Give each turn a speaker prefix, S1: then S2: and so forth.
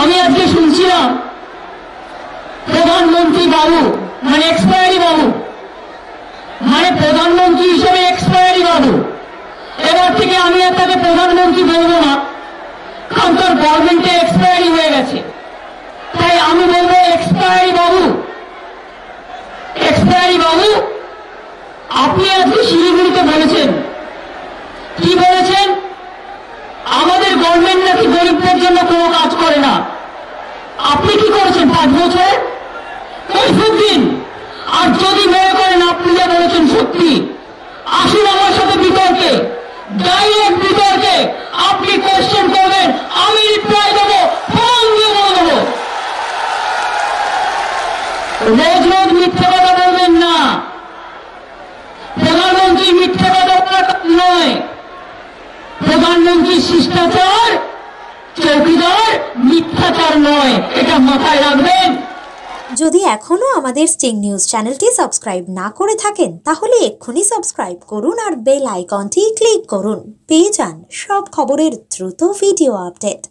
S1: আমি আজকে শুনছিলাম, প্রধানমন্ত্রী বাবু মানে এক্সপায়ারি বাবু মানে প্রধানমন্ত্রী হিসেবে এক্সপায়ারি বাবু। এবার থেকে আমি আর তাকে প্রধানমন্ত্রী বলব না, কারণ তোর গভর্নমেন্টে এক্সপায়ারি হয়ে গেছে। তাই আমি বলব এক্সপায়ারি বাবু এক্সপায়ারি বাবু, আপনি আজকে শিলিগুড়িতে বলেছেন। গরিবদের জন্য কোনো কাজ করে না। আপনি কি করেছেন পাঁচ বছর? দিন আর যদি মনে করেন আপনি যা বলেছেন সত্যি আসুন আমার সাথে বিতর্কে ডাইরেক্ট বিতর্কে আপনি কোশ্চেন করবেন, আমি রিপ্লাই দেবো, ফোন দিয়ে বলে দেবো। রোজ রোজ মিথ্যে কথা বলবেন না। প্রধানমন্ত্রী মিথ্যে কথা বলার নয়। প্রধানমন্ত্রীর শিষ্টাচার চৌকিদার, মিথ্যাচার নয়, এটা মাথায় রাখবেন।
S2: যদি এখনও আমাদের স্টিং নিউজ চ্যানেলটি সাবস্ক্রাইব না করে থাকেন, তাহলে এক্ষুনি সাবস্ক্রাইব করুন আর বেল আইকনটি ক্লিক করুন। পেয়ে যান সব খবরের দ্রুত ভিডিও আপডেট।